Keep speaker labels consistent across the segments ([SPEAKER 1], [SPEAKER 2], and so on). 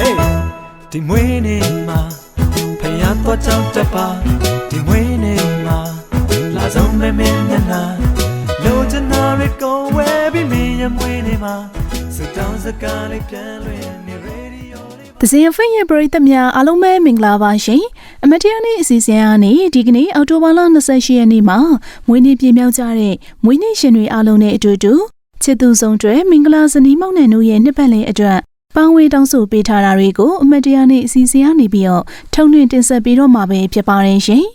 [SPEAKER 1] Hey ဒီမွေးနေ့မှာဖယားတော့ကြောင်းတပါဒီမွေးနေ့မှာလာဆုံးမဲမဲနာနာလိုချင်တာတွေကိုဝဲပြီးမင်းရဲ့မွေးနေ့မှာစတောင်းစကားလေးပြန်လွင်နေရေဒီယိုလေး။
[SPEAKER 2] သဇင်ဖက်ရဲ့ပရိသတ်များအားလုံးပဲမင်္ဂလာပါရှင်။ အမတရားနေ့အစီအစဉ်ကနေဒီကနေ့အောက်တိုဘာလ28ရက်နေ့မှာမွေးနေ့ပြည့်မြောက်ကြတဲ့မွေးနေ့ရှင်တွေအားလုံးနဲ့အတူတူချစ်သူဆုံးတွေမင်္ဂလာဇနီးမောင်နှံတို့ရဲ့နှစ်ပတ်လည်အတွက်ပန်းဝေးတောင်းဆိုပေးထားတာတွေကိုအမတရားနေ့အစီအစဉ်ကနေပြီးတော့ထုံလွှင့်တင်ဆက်ပေးတော့မှာပဲဖြစ်ပါတယ်ရှင်။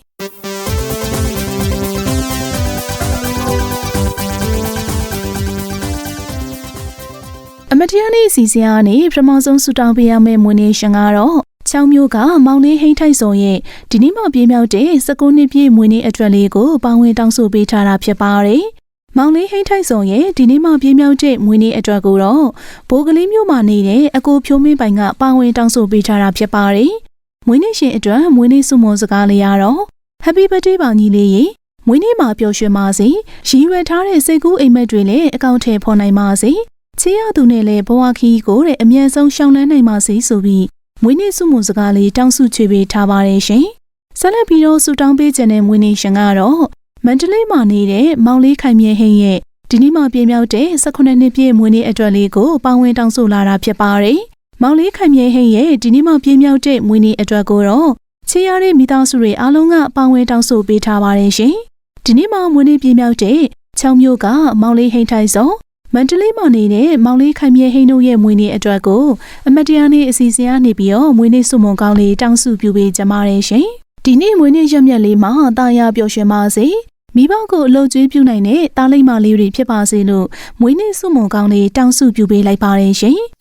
[SPEAKER 2] အမတရားနေ့အစီအစဉ်ကနေပထမဆုံးဆူတောင်းပေးရမယ့်မွေးနေ့ရှင်ကတော့ ချောင်းမျိုးကမောင်လေးဟိန်းထိုက်စော်ရဲ့ဒီနေ့မှပြေးမြောက်တဲ့19နှစ်ပြည့်မွေးနေ့အတွက်လေးကိုပေါင်းဝင်တောင်းဆိုပေးထားတာဖြစ်ပါတယ်။မောင်လေးဟိန်းထိုက်စော်ရဲ့ဒီနေ့မှပြေးမြောက်တဲ့မွေးနေ့အတွက်ကိုတော့ဘိုးကလေးမျိုးမှာနေတဲ့အကိုဖြိုးမင်းပိုင်ကပေါင်းဝင်တောင်းဆိုပေးထားတာဖြစ်ပါတယ်။မွေးနေ့ရှင်အတွက်မွေးနေ့စုမွန်စကားလေးရတော့ Happy birthday ပါညီလေးရေမွေးနေ့မှာပျော်ရွှင်ပါစေ။ရည်ရွယ်ထားတဲ့စိတ်ကူးအိမ်မက်တွေလည်းအကောင့်ထဲဖော်နိုင်ပါစေ။ချေရသူနဲ့လည်းဘဝခီးကိုတဲ့အမြန်ဆုံးရှောင်လန်းနိုင်ပါစေဆိုပြီး မွေးနေ့စုမှုစကားလေးတောင်းစုချွေပေးထားပါတယ်ရှင်။ဆက်လက်ပြီးတော့ဆူတောင်းပေးခြင်းတဲ့မွေးနေ့ရှင်ကတော့မန္တလေးမှာနေတဲ့မောင်လေးခိုင်မြဲဟင်းရဲ့ဒီနေ့မှပြင်မြောက်တဲ့18နှစ်ပြည့်မွေးနေ့အတွက်လေးကိုပေါင်းဝင်တောင်းဆိုလာတာဖြစ်ပါတယ်။မောင်လေးခိုင်မြဲဟင်းရဲ့ဒီနေ့မှပြင်မြောက်တဲ့မွေးနေ့အတွက်ကိုတော့ချေရတဲ့မိသားစုတွေအားလုံးကပေါင်းဝင်တောင်းဆိုပေးထားပါတယ်ရှင်။ဒီနေ့မှမွေးနေ့ပြင်မြောက်တဲ့ချောင်းမျိုးကမောင်လေးဟိန်းထိုင်စော မန္တလေးမှာနေတဲ့မောင်လေးခိုင်မြဲဟိန်းတို့ရဲ့မွေးနေ့အတွက်ကိုအမတ်တရားနေ့အစီအစဉ်ကနေပြီးတော့မွေးနေ့စုမုံကောင်းလေးတောင်းစုပြုပေးကြပါတယ်ရှင်။ဒီနေ့မွေးနေ့ရက်မြတ်လေးမှာတာယာပျော်ရွှင်ပါစေ။မိဘကိုအလုပ်ကျွေးပြုနိုင်တဲ့တားလိမ့်မလေးတွေဖြစ်ပါစေလို့မွေးနေ့စုမုံကောင်းလေးတောင်းစုပြုပေးလိုက်ပါတယ်ရှင်။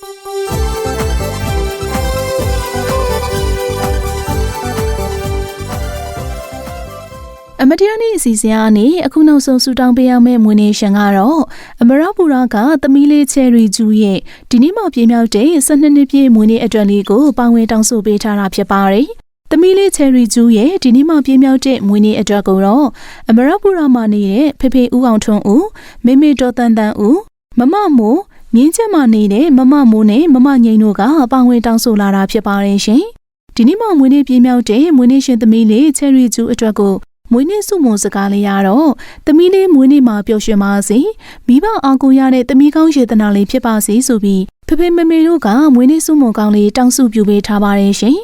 [SPEAKER 2] အမတရားနေ့အစီအစဉ်ကနေအခုနောက်ဆုံးဆူတောင်းပေးရမယ့်မွေးနေ့ရှင်ကတော့အမရပူရာကသမီးလေးချယ်ရီဂျူရဲ့ဒီနေ့မှပြေးမြောက်တဲ့12နှစ်ပြည့်မွေးနေ့အတွက်လေးကိုပေါင်းဝင်တောင်းဆိုပေးထားတာဖြစ်ပါတယ်။သမီးလေးချယ်ရီဂျူရဲ့ဒီနေ့မှပြေးမြောက်တဲ့မွေးနေ့အတွက်ကိုတော့အမရပူရာမှာနေတဲ့ဖေဖေဦးအောင်ထွန်းဦးမေမေတော်တန်တန်ဦးမမမိုးမြင်းချက်မှာနေတဲ့မမမိုးနဲ့မမငိန်တို့ကပေါင်းဝင်တောင်းဆိုလာတာဖြစ်ပါတယ်ရှင်။ဒီနေ့မှမွေးနေ့ပြေးမြောက်တဲ့မွေးနေ့ရှင်သမီးလေးချယ်ရီဂျူအတွက်ကို မွေးနေ့စုမုံစကားလေးရတော့သမီးလေးမွေးနေ့မှာပျော်ရွှင်ပါစေမိဘအောင်ကိုရတဲ့သမီးကောင်းရေတနာလေးဖြစ်ပါစေဆိုပြီးဖဖေမမေတို့ကမွေးနေ့စုမုံကောင်းလေးတောင်းစုပြုပေးထားပါတယ်ရှင်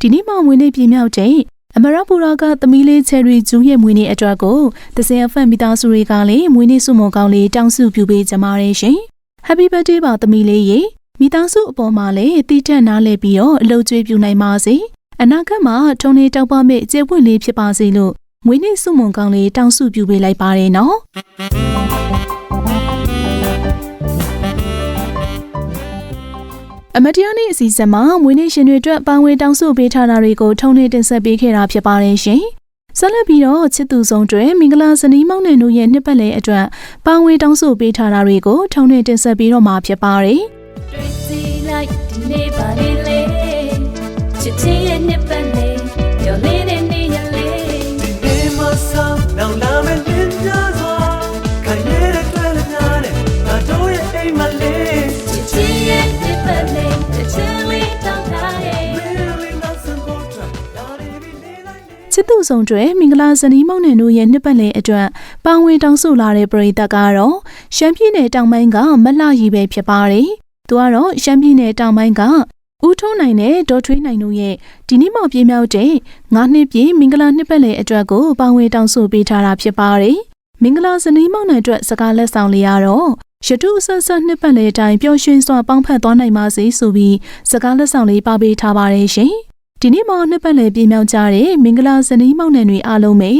[SPEAKER 2] ဒီနေ့မှမွေးနေ့ပြည့်မြောက်တဲ့အမရပူရာကသမီးလေးချယ်ရီဂျူးရဲ့မွေးနေ့အတွက်ကိုသစင်အဖက်မိသားစုတွေကလည်းမွေးနေ့စုမုံကောင်းလေးတောင်းစုပြုပေးကြပါတယ်ရှင် Happy birthday ပါသမီးလေးရေမိသားစုအပေါ်မှာလည်းတည်ထက်နားလဲပြီးတော့အလုပ်ကျွေးပြုနိုင်ပါစေအနာဂတ်မှာထုံနေတောက်ပမဲ့ကျေပွင့်လေးဖြစ်ပါစေလို့ မွေးနေ့စုမုံကောင်းလေးတောင်းစုပြုပေးလိုက်ပါတယ်နော်အမတရားနေ့အစီအစဉ်မှာမွေးနေ့ရှင်တွေအတွက်ပန်းဝေးတောင်းစုပေးထားတာတွေကိုထုံနေတင်ဆက်ပေးခဲ့တာဖြစ်ပါတယ်ရှင်ဆက်လက်ပြီးတော့ချစ်သူဆုံးတွေမင်္ဂလာဇနီးမောင်နှံတို့ရဲ့နှစ်ပတ်လည်အတွက်ပန်းဝေးတောင်းစုပေးထားတာတွေကိုထုံနေတင်ဆက်ပေးတော့မှာဖြစ်ပါတယ်
[SPEAKER 3] တွေ့စီလိုက်ဒီနေ့ပါလေလေချစ်
[SPEAKER 2] သူဆုံးတွေမင်္ဂလာဇနီးမောင်နှံတို့ရဲ့နှစ်ပတ်လည်အတွက်ပန်းဝင်တောင်းဆိုလာတဲ့ပရိသတ်ကတော့ရှမ်းပြည်နယ်တောင်ပိုင်းကမလှရီပဲဖြစ်ပါတယ်။သူကတော့ရှမ်းပြည်နယ်တောင်ပိုင်းကဦးထုံးနိုင်နဲ့ဒေါ်ထွေးနိုင်တို့ရဲ့ဒီနေ့မှပြင်းမြောက်တဲ့ငါးနှစ်ပြည့်မင်္ဂလာနှစ်ပတ်လည်အတွက်ကိုပန်းဝင်တောင်းဆိုပေးထားတာဖြစ်ပါတယ်။မင်္ဂလာဇနီးမောင်နှံအတွက်စကားလက်ဆောင်လေးရတော့ရတုအဆက်ဆက်နှစ်ပတ်လည်တိုင်းပျော်ရွှင်စွာပေါင်းဖက်သွားနိုင်ပါစေဆိုပြီးစကားလက်ဆောင်လေးပါပေးထားပါတယ်ရှင်။ ဒီနေ့မှနှစ်ပတ်လည်ပြည့်မြောက်ကြတဲ့မင်္ဂလာဇနီးမောင်နှံတွေအားလုံးပဲ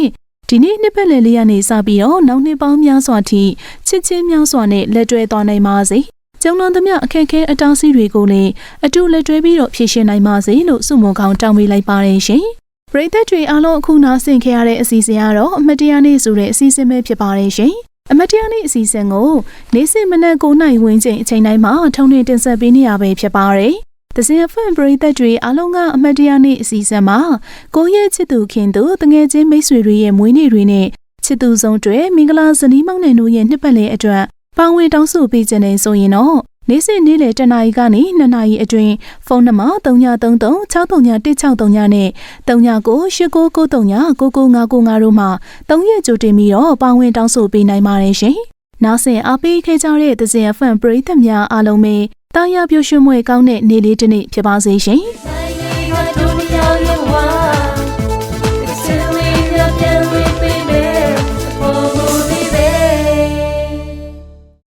[SPEAKER 2] ဒီနေ့နှစ်ပတ်လည်လေးရနေစပြီးတော့နောက်နှစ်ပေါင်းများစွာထိချစ်ချင်းများစွာနဲ့လက်တွဲသွားနိုင်ပါစေ။ကျုံလွန်သမျှအခက်အခဲအတောင်းစီတွေကိုလည်းအတူလက်တွဲပြီးတော့ဖြည့်ရှင်းနိုင်ပါစေလို့ဆုမွန်ကောင်းတောင်းပေးလိုက်ပါတယ်ရှင်။ပရိသတ်တွေအားလုံးအခုနားဆင်ခဲ့ရတဲ့အစီအစဉ်ကတော့အမတ်တရားနေ့ဆိုတဲ့အစီအစဉ်ပဲဖြစ်ပါတယ်ရှင်။အမတ်တရားနေ့အစီအစဉ်ကိုနေ့စဉ်မနက်9:00နာရီဝန်းကျင်အချိန်တိုင်းမှာထုံးထွင်းတင်ဆက်ပေးနေရပဲဖြစ်ပါတယ်။ တစင်ဖန်ပရိသတ်တွေအားလုံးကအမတ်တရားနေ့အစီအစဉ်မှာကိုယ့်ရဲ့ချစ်သူခင်သူတငယ်ချင်းမိတ်ဆွေတွေရဲ့မွေးနေ့တွေနဲ့ချစ်သူဆုံးတွေမင်္ဂလာဇနီးမောင်နှံတို့ရဲ့နှစ်ပတ်လည်အတွက်ပါဝင်တောင်းဆိုပေးခြင်းနဲ့ဆိုရင်တော့နေ့စဉ်နေ့လယ်တနာရီကနေ2နာရီအတွင်းဖုန်းနံပါတ်3933633163နဲ့399899399955တို့မှာ3ရက်ကြိုတင်ပြီးတော့ပါဝင်တောင်းဆိုပေးနိုင်ပါတယ်ရှင်။နောက်ဆက်အားပေးခဲ့ကြတဲ့သဇင်အဖန်ပရိသတ်များအားလုံးပဲ တာယာပြည့်ရွှင်မွေကောင်းတဲ့နေ့လေးတစ်နေ့ဖြစ်ပါစေရှင်။
[SPEAKER 3] Bye.